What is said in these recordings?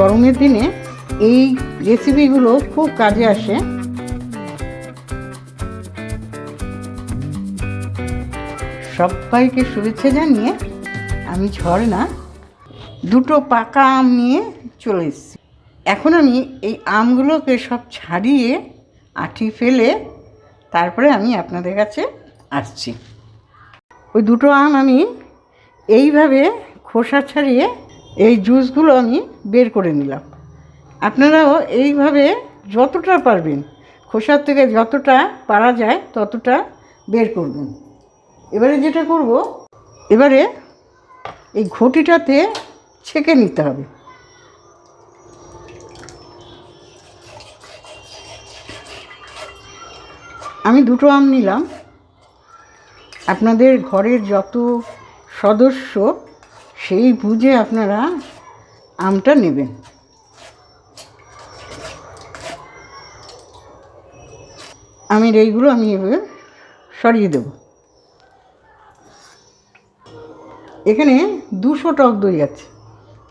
গরমের দিনে এই রেসিপিগুলো খুব কাজে আসে। সবাইকে শুভেচ্ছা জানিয়ে আমি ঝর্ণা, দুটো পাকা আম নিয়ে চলে এসেছি। এখন আমি এই আমগুলোকে সব ছাড়িয়ে, আঠি ফেলে তারপরে আমি আপনাদের কাছে আসছি। ওই দুটো আম আমি এইভাবে খোসা ছাড়িয়ে এই জুসগুলো আমি বের করে নিলাম। আপনারাও এইভাবে যতটা পারবেন, খোসার থেকে যতটা পারা যায় ততটা বের করবেন। এবারে যেটা করব, এবারে এই ঘটিটাতে ছেঁকে নিতে হবে। আমি দুটো আম নিলাম। আপনাদের ঘরের যত সদস্য সেই বুঝে আপনারা আমটা নেবেন। আমের এইগুলো আমি এভাবে সরিয়ে দেব। এখানে দুশো টক দই আছে।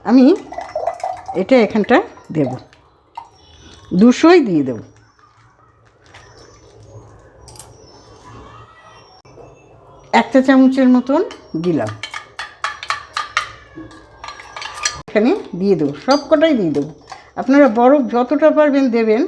আমি এটা এখানটা দেব। দুশোই দিয়ে দেব। একটা চামচের মতন দিলাম। এখানে দিয়ে দেবো সব কটাই দিয়ে দেবো। আপনারা বরফ যতটা পারবেন দেবেন।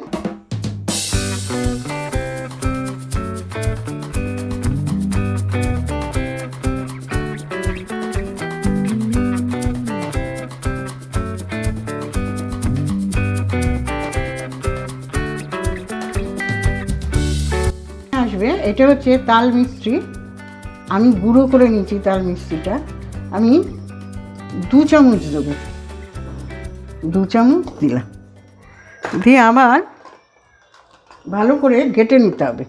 আসবে, এটা হচ্ছে তাল মিস্ত্রি। আমি গুঁড়ো করে নিয়েছি তাল মিস্ত্রিটা। আমি দু চামচ দেবো। দু চামচ দিলাম। দিয়ে আবার ভালো করে ঘেটে নিতে হবে।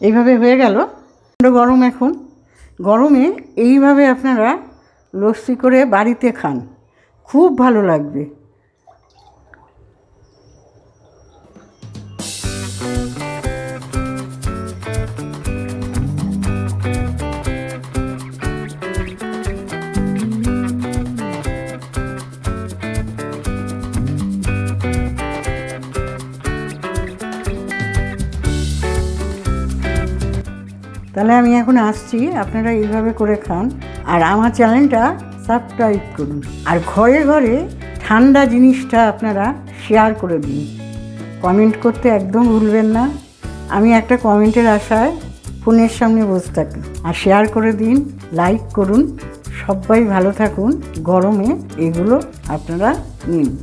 এইভাবে হয়ে গেল। গরম এখন। গরমে এইভাবে আপনারা লস্যি করে বাড়িতে খান। খুব ভালো লাগবে। তাহলে আমি এখন আসছি, আপনারা এইভাবে করে খান। আর আমার চ্যানেলটা সাবস্ক্রাইব করুন। আর ঘরে ঘরে ঠান্ডা জিনিসটা আপনারা শেয়ার করে দিন। কমেন্ট করতে একদম ভুলবেন না। আমি একটা কমেন্টের আশায় ফোনের সামনে বসে থাকি। আর শেয়ার করে দিন লাইক করুন। সবাই ভালো থাকুন। গরমে এগুলো আপনারা নিন।